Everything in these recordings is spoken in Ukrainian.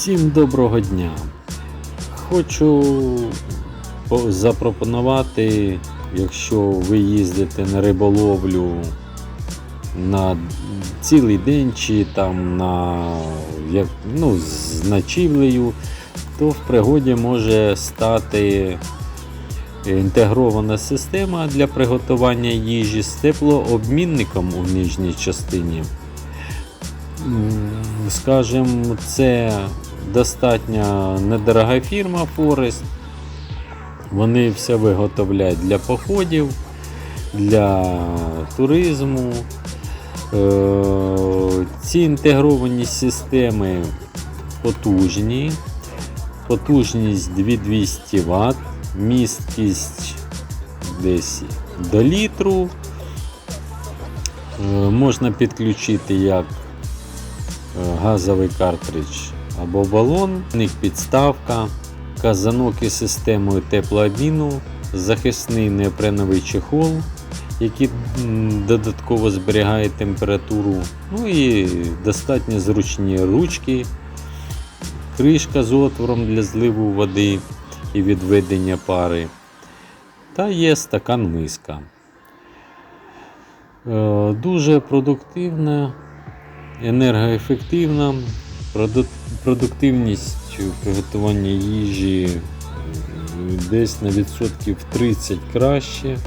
Всім доброго дня. Хочу запропонувати, якщо ви їздите на риболовлю на цілий день чи там на як, ну, з ночівлею, то в пригоді може стати інтегрована система для приготування їжі з теплообмінником у нижній частині. Скажем, це достатньо недорога фірма Forest. Вони все виготовляють для походів, для туризму. Е, Ці інтегровані системи потужні. Потужність 2200 Вт, місткість десь до літру. Е, Можна підключити як е, газовий картридж або балон, в них підставка, казанок із системою теплообміну, захисний неопреновий чехол, який додатково зберігає температуру, ну і достатньо зручні ручки, кришка з отвором для зливу води і відведення пари. Та є стакан миска. Е, Дуже продуктивна, енергоефективна. Проду- Продуктивність у приготуванні їжі десь на відсотків 30 краще,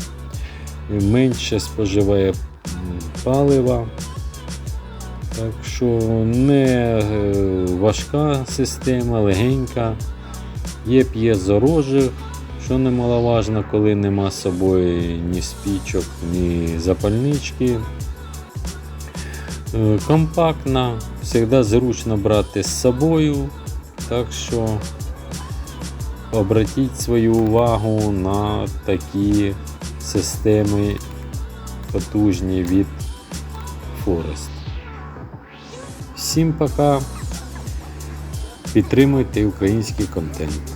менше споживає палива. Так що не е, важка система, легенька. Є п'єзорожих, що немаловажно, коли нема з собою ні спічок, ні запальнички. Е, Компактна, завжди зручно брати з собою. Так що обратіть свою увагу на такі системи потужні від Forest. Всім пока. Підтримуйте український контент.